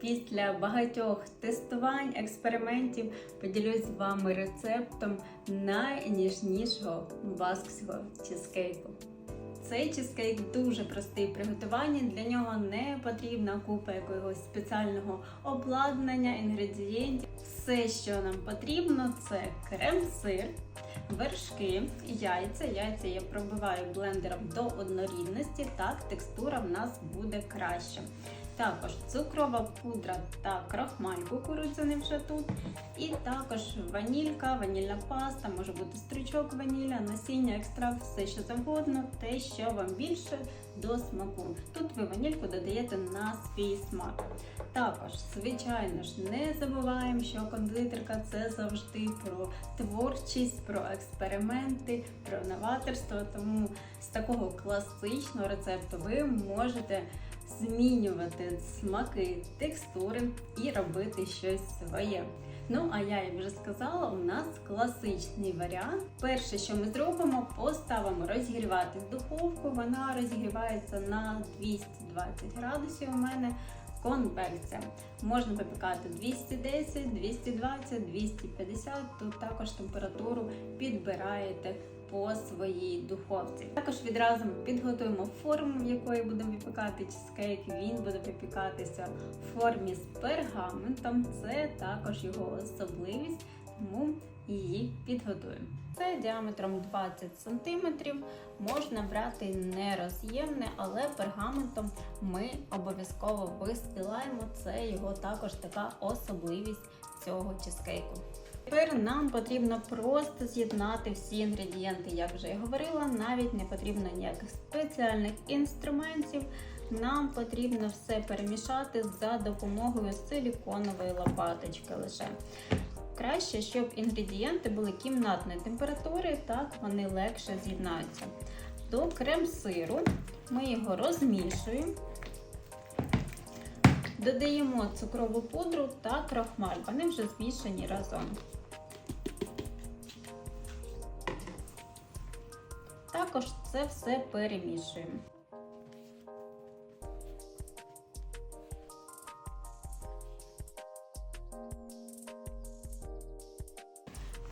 Після багатьох тестувань, експериментів поділюсь з вами рецептом найніжнішого баскського чизкейку. Цей чизкейк дуже простий в приготуванні, для нього не потрібна купа якогось спеціального обладнання, інгредієнтів. Все, що нам потрібно, це крем-сир, вершки, яйця. Яйця я пробиваю блендером до однорідності, так текстура в нас буде краща. Також цукрова пудра та крахмаль кукурудзяний вже тут. І також ванілька, ванільна паста, може бути стручок ваніля, насіння, екстракт, все що завгодно, те, що вам більше до смаку. Тут ви ванільку додаєте на свій смак. Також, звичайно ж, не забуваємо, що кондитерка це завжди про творчість, про експерименти, про новаторство. Тому з такого класичного рецепту ви можете змінювати смаки, текстури і робити щось своє. Ну, а я, як вже сказала, у нас класичний варіант. Перше, що ми зробимо, поставимо розігрівати духовку. Вона розігрівається на 220 градусів у мене конвекція. Можна випікати 210, 220, 250. Тут також температуру підбираєте по своїй духовці. Також відразу підготуємо форму, в якої будемо випікати чизкейк. Він буде випікатися в формі з пергаментом. Це також його особливість, тому її підготуємо. Це діаметром 20 см. Можна брати нероз'ємне, але пергаментом ми обов'язково вистилаємо. Це його також така особливість цього чизкейку. Тепер нам потрібно просто з'єднати всі інгредієнти, як вже я говорила, навіть не потрібно ніяких спеціальних інструментів. Нам потрібно все перемішати за допомогою силіконової лопаточки лише. Краще, щоб інгредієнти були кімнатної температури, так вони легше з'єднаються. До крем-сиру ми його розмішуємо, додаємо цукрову пудру та крахмаль. Вони вже змішані разом. Також це все перемішуємо.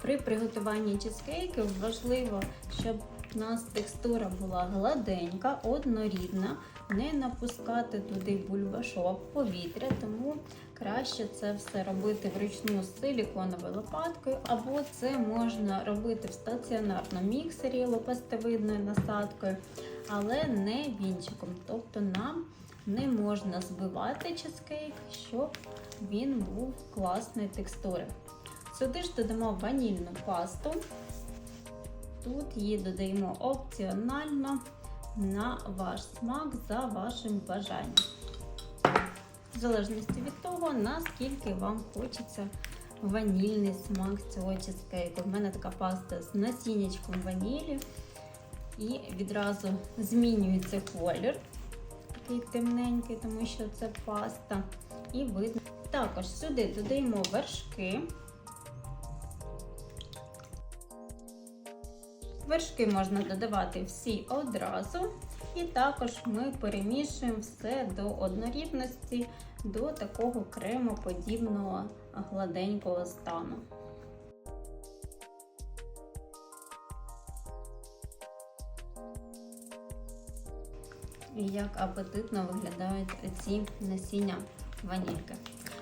При приготуванні чизкейків важливо, щоб у нас текстура була гладенька, однорідна, не напускати туди бульбашок, повітря, тому краще це все робити вручну з силіконовою лопаткою, або це можна робити в стаціонарному міксері лопастевидною насадкою, але не вінчиком. Тобто нам не можна збивати чизкейк, щоб він був класної текстури. Сюди ж додамо ванільну пасту. Тут її додаємо опціонально на ваш смак за вашим бажанням. В залежності від того, наскільки вам хочеться ванільний смак цього чизкейку. У мене така паста з насіннячком ванілі. І відразу змінюється колір, такий темненький, тому що це паста. І видно. Також сюди додаємо вершки. Вершки можна додавати всі одразу. І також ми перемішуємо все до однорідності, до такого кремоподібного гладенького стану. І як апетитно виглядають ці насіння ванільки.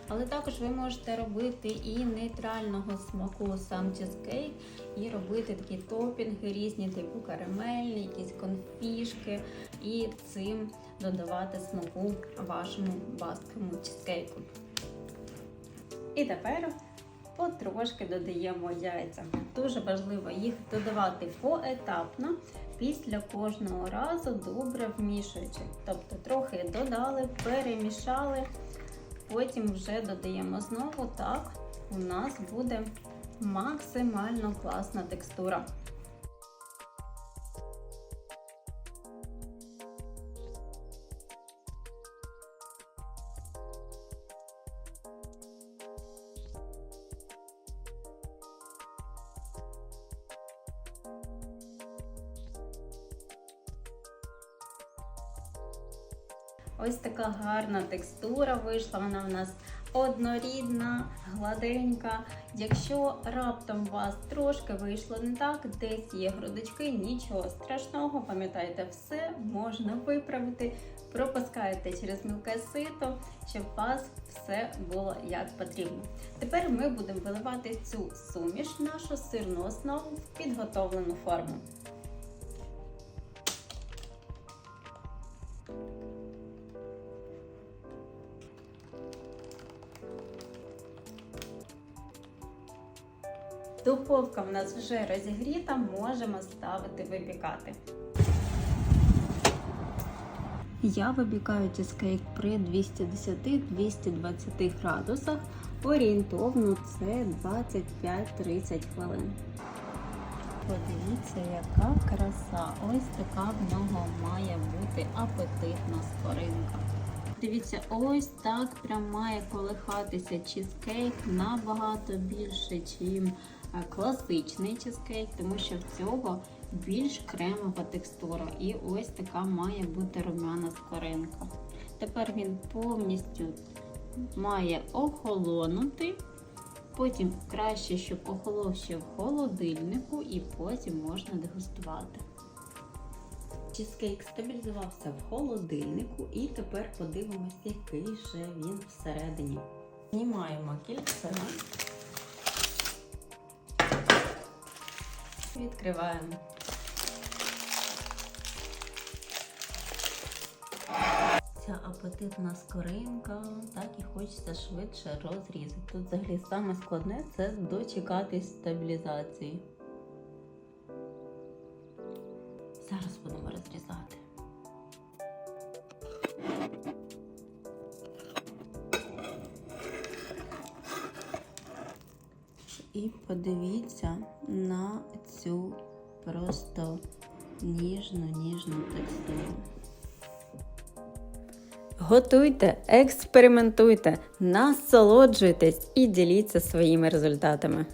Але також ви можете робити і нейтрального смаку сам чизкейк, і робити такі топінги різні, типу карамельні, якісь конфішки, і цим додавати смаку вашому баскому чизкейку. І тепер потрошки додаємо яйця. Дуже важливо їх додавати поетапно, після кожного разу добре вмішуючи. Тобто трохи додали, перемішали. Потім вже додаємо знову, так, у нас буде Максимально класна текстура. Ось така гарна текстура вийшла. Вона в нас однорідна, гладенька. Якщо раптом у вас трошки вийшло не так, десь є грудочки, нічого страшного, пам'ятайте, все можна виправити. Пропускаєте через мілке сито, щоб у вас все було як потрібно. Тепер ми будемо виливати цю суміш, нашу сирну основу в підготовлену форму. Духовка в нас вже розігріта, можемо ставити випікати. Я випікаю чизкейк при 210-220 градусах. Орієнтовно це 25-30 хвилин. Подивіться, яка краса! Ось така в нього має бути апетитна скоринка. Дивіться, ось так прям має колихатися чизкейк набагато більше, ніж класичний чизкейк, тому що в цього більш кремова текстура. І ось така має бути румяна скоринка. Тепер він повністю має охолонути. Потім краще, щоб охолов ще в холодильнику, і потім можна дегустувати. Чизкейк стабілізувався в холодильнику, і тепер подивимося, який же він всередині. Знімаємо кільце. Відкриваємо. Ця апетитна скоринка, так і хочеться швидше розрізати. Тут взагалі саме складне це дочекатись стабілізації. Зараз будемо розрізати. І подивіться на цю просто ніжну ніжну текстуру. Готуйте, експериментуйте, насолоджуйтесь і діліться своїми результатами.